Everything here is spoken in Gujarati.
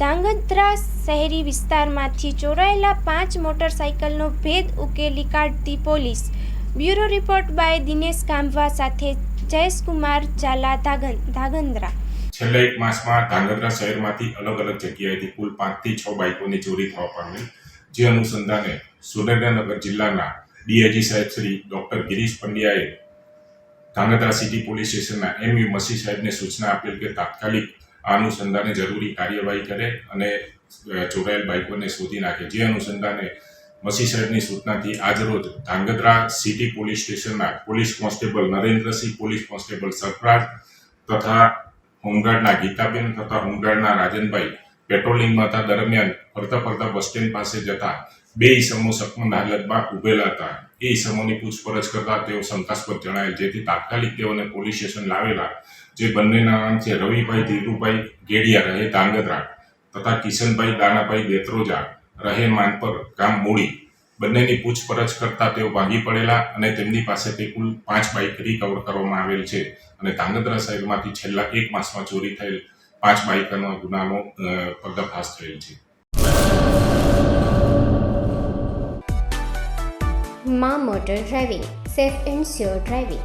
ધાંગધ્રા શહેરી વિસ્તારમાંથી ચોરાયેલા પાંચ મોટરસાઇકલનો ભેદ ઉકેલી કાઢતી police. Bureau report by Dinesh Kambhava સાથે જયેશકુમાર ઝાલા ધાગંદ્રા. છેલ્લા એક માસમાં ધાંગધ્રા શહેરમાંથી અલગ અલગ જગ્યાએથી કુલ પાંચથી છ બાઇકોની ચોરી થવા પામી જે અનુસંધાને સુરેન્દ્રનગર જિલ્લાના ડીઆઈજી સાહેબ શ્રી ડોક્ટર ગિરીશ પંડ્યાએ ધાંગધ્રા સિટી પોલીસ સ્ટેશનના એમ યુ મસી સાહેબને સૂચના આપેલ કે તાત્કાલિક અનુસંધાને જરૂરી કાર્યવાહી કરે અને ચોરાયેલ બાઇકોને શોધી નાખે. જે અનુસંધાને મસી સાહેબની સૂચનાથી આજરોજ ધાંગધ્રા સિટી પોલીસ સ્ટેશનના police constable Narendrasinh police constable Sarfaraj તથા હોમગાર્ડના ગીતાબેન તથા હોમગાર્ડના રાજનભાઈ પેટ્રોલિંગમાં હતા. દરમિયાન ફરતા ફરતા બસ સ્ટેન્ડ પાસે જતા બે ઈસમો સકમંદ હાલતમાં ઉભેલા હતા. એ ઈસમોની પૂછપરછ કરતા તેઓ શંકાસ્પદ જણાયેલ, જેથી તાત્કાલિક તેઓને પોલીસ સ્ટેશન લાવેલા જે બંનેના નામ છે, રવિભાઈ ધીરુભાઈ ગેડિયા રહે ધાંગધ્રા તથા કિશનભાઈ દાનાભાઈ દેત્રોજા રહે માનપર ગામ મૂડી. બંનેની પૂછપરછ કરતા તેઓ ભાગી પડેલા અને તેમની પાસેથી કુલ પાંચ બાઇક રિકવર કરવામાં આવેલ છે અને ધાંગધ્રા શહેરમાંથી છેલ્લા એક માસમાં ચોરી થયેલ પાંચ બાઇકનો ગુનાનો પર્દાફાશ થયેલ છે. મા motor driving, safe and sure driving.